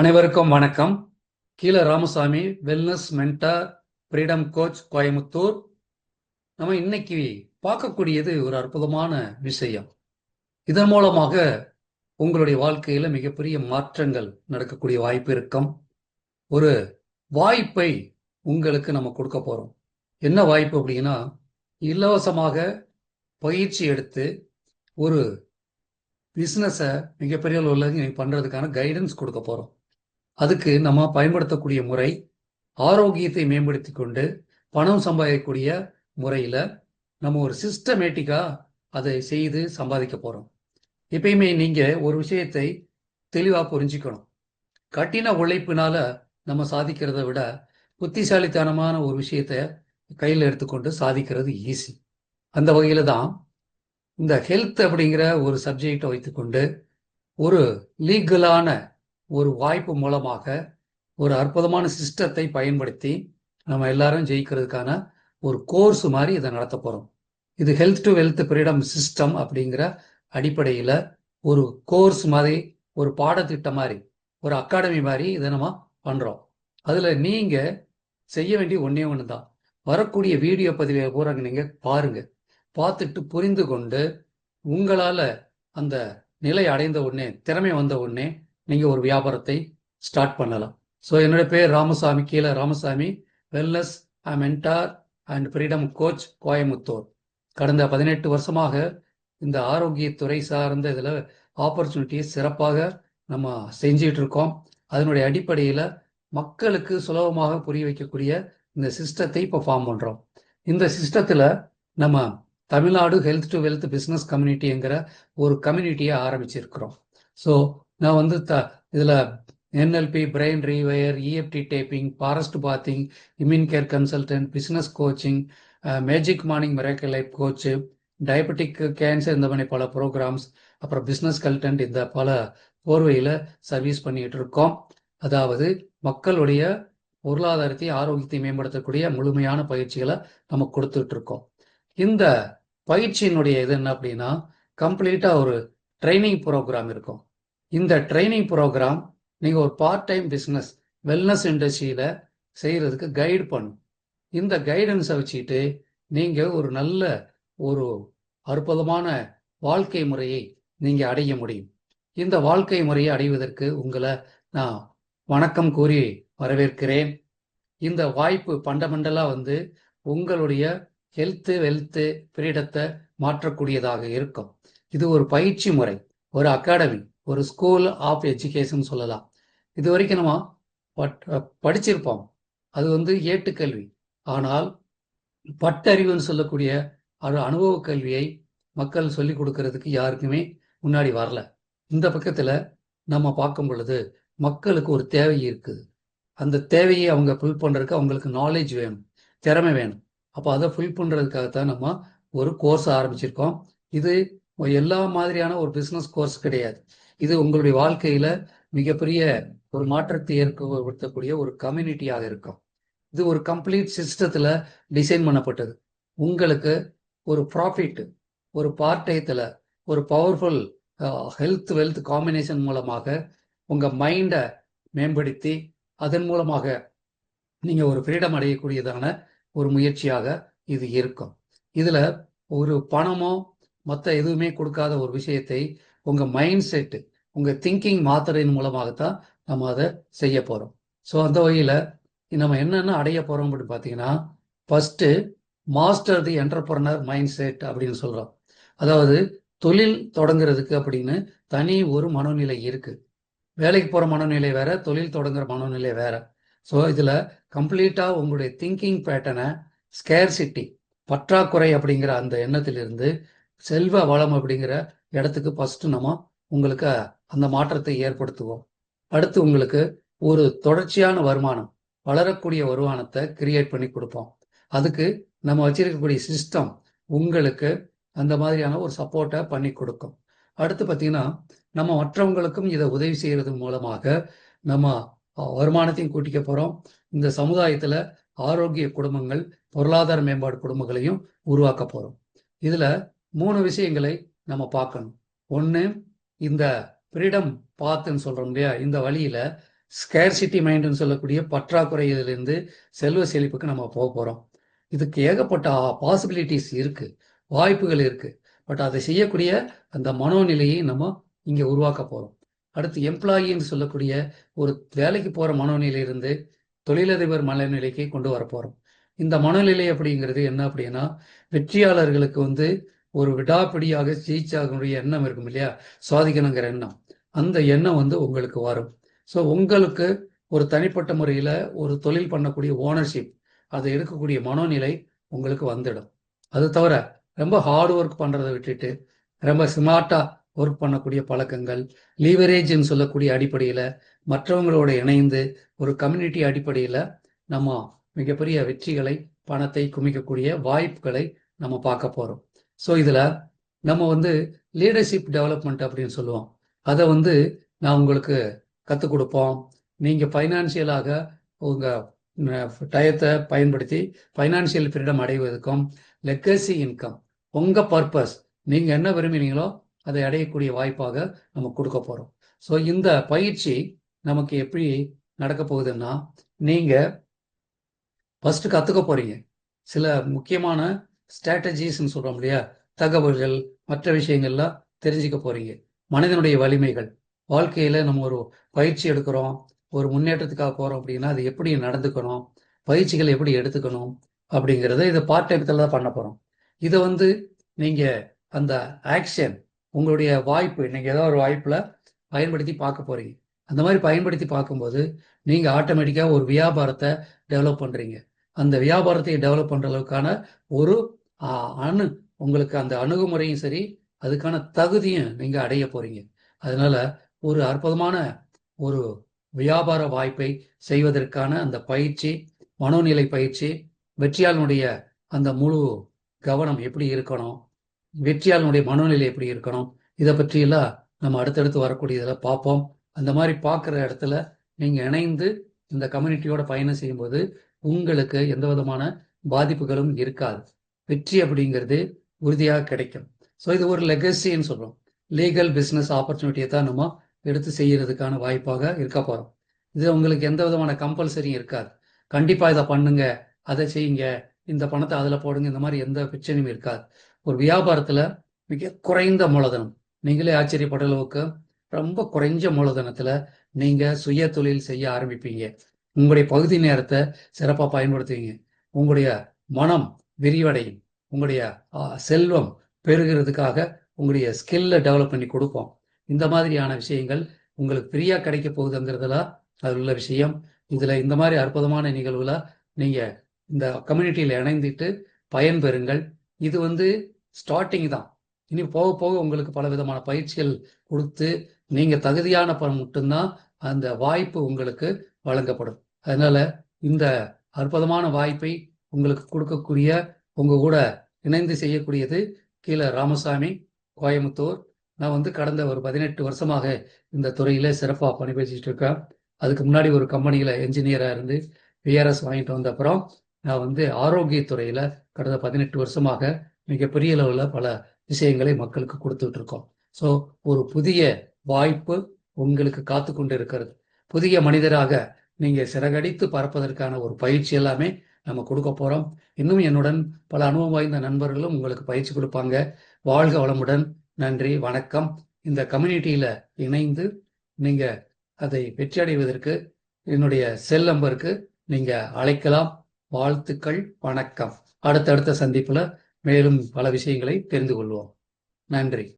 அனைவருக்கும் வணக்கம். கீழ Ramasamy wellness mentor freedom coach Coimbatore நம்ம இன்னைக்கு பார்க்கக்கூடியது ஒரு அற்புதமான விஷயம். இதன் மூலமாக உங்களுடைய வாழ்க்கையில மிகப்பெரிய மாற்றங்கள் நடக்கக்கூடிய வாய்ப்பு இருக்கும். ஒரு வாய்ப்பை உங்களுக்கு நம்ம கொடுக்க போறோம். என்ன வாய்ப்பு அப்படின்னா இலவசமாக பயிற்சி எடுத்து ஒரு பிஸ்னஸை மிகப்பெரிய அளவில் பண்ணுறதுக்கான கைடன்ஸ் கொடுக்க போகிறோம் அதுக்கு நம்ம பயன்படுத்தக்கூடிய முறை ஆரோக்கியத்தை மேம்படுத்தி கொண்டு பணம் சம்பாதிக்கக்கூடிய முறையில் நம்ம ஒரு சிஸ்டமேட்டிக்காக அதை செய்து சம்பாதிக்க போகிறோம் எப்பயுமே நீங்கள் ஒரு விஷயத்தை தெளிவாக புரிஞ்சுக்கணும். கடின உழைப்பினால நம்ம சாதிக்கிறத விட புத்திசாலித்தனமான ஒரு விஷயத்த கையில் எடுத்துக்கொண்டு சாதிக்கிறது ஈஸி அந்த வகையில் தான் இந்த ஹெல்த் அப்படிங்கிற ஒரு சப்ஜெக்டை வைத்துக்கொண்டு ஒரு லீகலான ஒரு வாய்ப்பு மூலமாக ஒரு அற்புதமான சிஸ்டத்தை பயன்படுத்தி நம்ம எல்லாரும் ஜெயிக்கிறதுக்கான ஒரு கோர்ஸ் மாதிரி இதை நடத்த போகிறோம் இது health to wealth freedom system அப்படிங்கிற அடிப்படையில் ஒரு கோர்ஸ் மாதிரி ஒரு பாடத்திட்டம் மாதிரி ஒரு அகாடமி மாதிரி இதை நம்ம பண்ணுறோம் அதில் நீங்கள் செய்ய வேண்டிய ஒன்றே ஒன்று தான் வரக்கூடிய வீடியோ பதிவை பூரா நீங்கள் பாருங்கள் பார்த்துட்டு புரிந்து கொண்டு உங்களால் அந்த நிலை அடைந்த உடனே திறமை வந்த உடனே நீங்கள் ஒரு வியாபாரத்தை ஸ்டார்ட் பண்ணலாம். ஸோ என்னோட பேர் ராமசாமி கீழே Ramasamy wellness mentor and freedom coach Coimbatore கடந்த பதினெட்டு வருஷமாக இந்த ஆரோக்கியத்துறை சார்ந்த இதில் ஆப்பர்ச்சுனிட்டியை சிறப்பாக நம்ம செஞ்சிட்டு இருக்கோம். அதனுடைய அடிப்படையில் மக்களுக்கு சுலபமாக புரிய வைக்கக்கூடிய இந்த சிஸ்டத்தை இப்போ ஃபார்ம் பண்ணுறோம் இந்த சிஸ்டத்தில் நம்ம Tamil Nadu health to wealth business கம்யூனிட்டிங்கிற ஒரு கம்யூனிட்டியை ஆரம்பிச்சிருக்கிறோம். ஸோ நான் வந்து த இதில் NLP brain rewire EFT tapping forest bathing immune care consultant business coaching magic morning miracle life coach diabetic cancer இந்த மாதிரி பல ப்ரோக்ராம்ஸ் அப்புறம் பிஸ்னஸ் கல்டன்ட் இந்த பல போர்வையில் சர்வீஸ் பண்ணிகிட்டு இருக்கோம். அதாவது மக்களுடைய பொருளாதாரத்தை ஆரோக்கியத்தை மேம்படுத்தக்கூடிய முழுமையான பயிற்சிகளை நம்ம கொடுத்துட்டு இருக்கோம். இந்த பயிற்சியினுடைய இது என்ன அப்படின்னா கம்ப்ளீட்டாக ஒரு ட்ரைனிங் ப்ரோக்ராம் இருக்கும். இந்த ட்ரைனிங் ப்ரோக்ராம் நீங்கள் ஒரு பார்ட் டைம் பிஸ்னஸ் வெல்னஸ் இண்டஸ்ட்ரியில் செய்கிறதுக்கு கைடு பண்ணும். இந்த கைடன்ஸை வச்சுட்டு நீங்கள் ஒரு நல்ல ஒரு அற்புதமான வாழ்க்கை முறையை நீங்கள் அடைய முடியும். இந்த வாழ்க்கை முறையை அடைவதற்கு உங்களை நான் வணக்கம் கூறி வரவேற்கிறேன். இந்த வாய்ப்பு பண்டமெண்டலாக வந்து உங்களுடைய ஹெல்த்து வெல்த்து ஃப்ரீடத்தை மாற்றக்கூடியதாக இருக்கும். இது ஒரு பயிற்சி முறை ஒரு அகாடமி ஒரு ஸ்கூல் ஆஃப் எஜுகேஷன் சொல்லலாம். இது வரைக்கும் நம்ம பட் படிச்சிருப்போம். அது வந்து ஏட்டுக்கல்வி. ஆனால் பட்டறிவுன்னு சொல்லக்கூடிய ஒரு அனுபவ கல்வியை மக்கள் சொல்லிக் கொடுக்கறதுக்கு யாருக்குமே முன்னாடி வரல. இந்த பக்கத்தில் நம்ம பார்க்கும் பொழுது மக்களுக்கு ஒரு தேவை இருக்குது. அந்த தேவையை அவங்க ஃபில் பண்ணுறதுக்கு அவங்களுக்கு நாலேஜ் வேணும். திறமை வேணும். அப்போ அதை ஃபில் பண்ணுறதுக்காகத்தான் நம்ம ஒரு கோர்ஸ் ஆரம்பிச்சிருக்கோம். இது எல்லா மாதிரியான ஒரு பிஸ்னஸ் கோர்ஸ் கிடையாது. இது உங்களுடைய வாழ்க்கையில மிகப்பெரிய ஒரு மாற்றத்தை ஏற்படுத்தக்கூடிய ஒரு கம்யூனிட்டியாக இருக்கும். இது ஒரு கம்ப்ளீட் சிஸ்டத்துல டிசைன் பண்ணப்பட்டது. உங்களுக்கு ஒரு ப்ராஃபிட் ஒரு பார்ட்டயத்துல ஒரு பவர்ஃபுல் ஹெல்த் வெல்த் காம்பினேஷன் மூலமாக உங்க மைண்டை மேம்படுத்தி அதன் மூலமாக நீங்க ஒரு ஃப்ரீடம் அடையக்கூடியதான ஒரு முயற்சியாக இது இருக்கும். இதுல ஒரு பணமோ மற்ற எதுவுமே கொடுக்காத ஒரு விஷயத்தை உங்கள் மைண்ட் செட்டு உங்கள் திங்கிங் மாத்துறதன் மூலமாகத்தான் நம்ம அதை செய்ய போகிறோம் ஸோ அந்த வகையில் நம்ம என்னென்ன அடைய போகிறோம் அப்படின்னு பார்த்தீங்கன்னா first master the entrepreneur mindset அப்படின்னு சொல்கிறோம் அதாவது தொழில் தொடங்குறதுக்கு அப்படின்னு தனி ஒரு மனநிலை இருக்குது வேலைக்கு போகிற மனநிலை வேற தொழில் தொடங்குற மனநிலை வேற. ஸோ இதில் கம்ப்ளீட்டாக உங்களுடைய திங்கிங் பேட்டனை ஸ்கேர்சிட்டி பற்றாக்குறை அப்படிங்கிற அந்த எண்ணத்திலிருந்து செல்வ வளம் அப்படிங்கிற இடத்துக்கு ஃபர்ஸ்ட் நம்ம உங்களுக்கு அந்த மாற்றத்தை ஏற்படுத்துவோம். அடுத்து உங்களுக்கு ஒரு தொடர்ச்சியான வருமானம் வளரக்கூடிய வருமானத்தை கிரியேட் பண்ணி கொடுப்போம். அதுக்கு நம்ம வச்சிருக்கக்கூடிய சிஸ்டம் உங்களுக்கு அந்த மாதிரியான ஒரு சப்போர்ட்டை பண்ணி கொடுக்கும். அடுத்து பார்த்தீங்கன்னா நம்ம மற்றவங்களுக்கும் இதை உதவி செய்கிறது மூலமாக நம்ம வருமானத்தையும் கூட்டிக்க போகிறோம் இந்த சமுதாயத்தில் ஆரோக்கிய குடும்பங்கள் பொருளாதார மேம்பாடு குடும்பங்களையும் உருவாக்க போகிறோம் இதில் மூணு விஷயங்களை நம்ம பார்க்கணும். ஒன்று இந்த ஃப்ரீடம் பாத்துன்னு சொல்கிறோம் இல்லையா? இந்த வழியில் ஸ்கேர்சிட்டி மைண்டுன்னு சொல்லக்கூடிய பற்றாக்குறையிலிருந்து செல்வ செழிப்புக்கு நம்ம போக போகிறோம் இதுக்கு ஏகப்பட்ட பாசிபிலிட்டிஸ் இருக்குது வாய்ப்புகள் இருக்குது பட் அதை செய்யக்கூடிய அந்த மனோநிலையை நம்ம இங்கே உருவாக்க போகிறோம் அடுத்து எம்ப்ளாயின்னு சொல்லக்கூடிய ஒரு வேலைக்கு போகிற மனோநிலையிலிருந்து தொழிலதிபர் மனநிலைக்கு கொண்டு வர போகிறோம் இந்த மனநிலை அப்படிங்கிறது என்ன அப்படின்னா வெற்றியாளர்களுக்கு வந்து ஒரு விடாப்பிடியாக ஜெயிச்சாகனுடைய எண்ணம் இருக்கும் இல்லையா? சுவாதிக்கணுங்கிற எண்ணம். அந்த எண்ணம் வந்து உங்களுக்கு வரும். ஸோ உங்களுக்கு ஒரு தனிப்பட்ட முறையில் ஒரு தொழில் பண்ணக்கூடிய ஓனர்ஷிப் அதை எடுக்கக்கூடிய மனோநிலை உங்களுக்கு வந்துடும். அது தவிர ரொம்ப ஹார்ட் ஒர்க் பண்ணுறதை விட்டுட்டு ரொம்ப ஸ்மார்ட்டாக ஒர்க் பண்ணக்கூடிய பழக்கங்கள் லீவரேஜ்னு சொல்லக்கூடிய அடிப்படையில் மற்றவங்களோட இணைந்து ஒரு கம்யூனிட்டி அடிப்படையில் நம்ம மிகப்பெரிய வெற்றிகளை பணத்தை குமிக்கக்கூடிய வாய்ப்புகளை நம்ம பார்க்க போகிறோம் ஸோ இதில் நம்ம வந்து லீடர்ஷிப் டெவலப்மெண்ட் அப்படின்னு சொல்லுவோம். அதை வந்து நான் உங்களுக்கு கற்றுக் கொடுப்போம். நீங்கள் ஃபைனான்சியலாக உங்கள் டயத்தை பயன்படுத்தி ஃபைனான்சியல் ஃப்ரீடம் அடைவதற்கும் லெக்கசி இன்கம் உங்கள் பர்பஸ் நீங்கள் என்ன விரும்பினீங்களோ அதை அடையக்கூடிய வாய்ப்பாக நம்ம கொடுக்க போகிறோம் ஸோ இந்த பயிற்சி நமக்கு எப்படி நடக்க போகுதுன்னா நீங்கள் ஃபஸ்ட்டு கற்றுக்க போகிறீங்க சில முக்கியமான ஸ்ட்ராட்டஜிஸ்ன்னு சொல்கிறோம் இல்லையா? தகவல்கள் மற்ற விஷயங்கள்லாம் தெரிஞ்சுக்க போகிறீங்க மனிதனுடைய வலிமைகள். வாழ்க்கையில் நம்ம ஒரு பயிற்சி எடுக்கிறோம். ஒரு முன்னேற்றத்துக்காக போகிறோம் அப்படின்னா அது எப்படி நடந்துக்கணும்? பயிற்சிகள் எப்படி எடுத்துக்கணும்? அப்படிங்கிறத இதை பார்ட் டைமத்தில் தான் பண்ண போகிறோம் இதை வந்து நீங்கள் அந்த ஆக்ஷன் உங்களுடைய வாய்ப்பு நீங்கள் ஏதோ ஒரு வாய்ப்பில் பயன்படுத்தி பார்க்க போகிறீங்க அந்த மாதிரி பயன்படுத்தி பார்க்கும்போது நீங்கள் ஆட்டோமேட்டிக்காக ஒரு வியாபாரத்தை டெவலப் பண்ணுறீங்க அந்த வியாபாரத்தை டெவலப் பண்ணுற அளவுக்கான ஒரு அணு உங்களுக்கு அந்த அணுகுமுறையும் சரி அதுக்கான தகுதியும் நீங்கள் அடைய போகிறீங்க அதனால ஒரு அற்புதமான ஒரு வியாபார வாய்ப்பை செய்வதற்கான அந்த பயிற்சி மனோநிலை பயிற்சி வெற்றியாளனுடைய அந்த முழு கவனம் எப்படி இருக்கணும் வெற்றியாளனுடைய மனோநிலை எப்படி இருக்கணும் இதை பற்றியெல்லாம் நம்ம அடுத்தடுத்து வரக்கூடியதில் பார்ப்போம். அந்த மாதிரி பார்க்குற இடத்துல நீங்கள் இணைந்து இந்த கம்யூனிட்டியோட பயணம் செய்யும்போது உங்களுக்கு எந்த விதமான பாதிப்புகளும் இருக்காது. வெற்றி அப்படிங்கிறது உறுதியாக கிடைக்கும். ஸோ இது ஒரு லெகசின்னு சொல்கிறோம் லீகல் பிஸ்னஸ் ஆப்பர்ச்சுனிட்டியை தான் நம்ம எடுத்து செய்யறதுக்கான வாய்ப்பாக இருக்க போகிறோம் இது உங்களுக்கு எந்த விதமான கம்பல்சரியும் இருக்காது. கண்டிப்பாக இதை பண்ணுங்க அதை செய்யுங்க இந்த பணத்தை அதில் போடுங்க இந்த மாதிரி எந்த பிரச்சனையும் இருக்காது. ஒரு வியாபாரத்தில் மிக குறைந்த மூலதனம். நீங்களே ஆச்சரியப்பட அளவுக்கு ரொம்ப குறைஞ்ச மூலதனத்தில் நீங்கள் சுய தொழில் செய்ய ஆரம்பிப்பீங்க. உங்களுடைய பகுதி நேரத்தை சிறப்பாக பயன்படுத்துவீங்க. உங்களுடைய மனம் விரிவடையும். உங்களுடைய செல்வம் பெறுகிறதுக்காக உங்களுடைய ஸ்கில்லை டெவலப் பண்ணி கொடுப்போம் இந்த மாதிரியான விஷயங்கள் உங்களுக்கு ஃப்ரீயாக கிடைக்க போகுதுங்கிறதுல அதில் உள்ள விஷயம். இதில் இந்த மாதிரி அற்புதமான நிகழ்வில் நீங்கள் இந்த கம்யூனிட்டியில் இணைந்துட்டு பயன்பெறுங்கள். இது வந்து ஸ்டார்டிங் தான். இனி போக போக உங்களுக்கு பல விதமான பயிற்சிகள் கொடுத்து நீங்கள் தகுதியான பணம் மட்டும்தான் அந்த வாய்ப்பு உங்களுக்கு வழங்கப்படும். அதனால் இந்த அற்புதமான வாய்ப்பை உங்களுக்கு கொடுக்கக்கூடிய உங்க கூட இணைந்து செய்யக்கூடியது கீழே ராமசாமி கோயம்புத்தூர். நான் வந்து கடந்த ஒரு பதினெட்டு வருஷமாக இந்த துறையில சிறப்பாக பணிபுரிச்சிட்டு இருக்கேன். அதுக்கு முன்னாடி ஒரு கம்பெனியில் என்ஜினியராக இருந்து விஆர்எஸ் வாங்கிட்டு வந்த அப்புறம் நான் வந்து ஆரோக்கியத்துறையில் கடந்த பதினெட்டு வருஷமாக மிகப்பெரிய அளவில் பல விஷயங்களை மக்களுக்கு கொடுத்துட்டு இருக்கோம். ஸோ ஒரு புதிய வாய்ப்பு உங்களுக்கு காத்து கொண்டு இருக்கிறது. புதிய மனிதராக நீங்கள் சிறகடித்து பறப்பதற்கான ஒரு பயிற்சி எல்லாமே நம்ம கொடுக்க போகிறோம் இன்னும் என்னுடன் பல அனுபவம் வாய்ந்த நண்பர்களும் உங்களுக்கு பயிற்சி கொடுப்பாங்க. வாழ்க வளமுடன். நன்றி வணக்கம். இந்த கம்யூனிட்டியில் இணைந்து நீங்கள் அதை வெற்றி அடைவதற்கு என்னுடைய செல் நம்பருக்கு நீங்கள் அழைக்கலாம். வாழ்த்துக்கள் வணக்கம். அடுத்தடுத்த சந்திப்பில் மேலும் பல விஷயங்களை தெரிந்து கொள்வோம். நன்றி.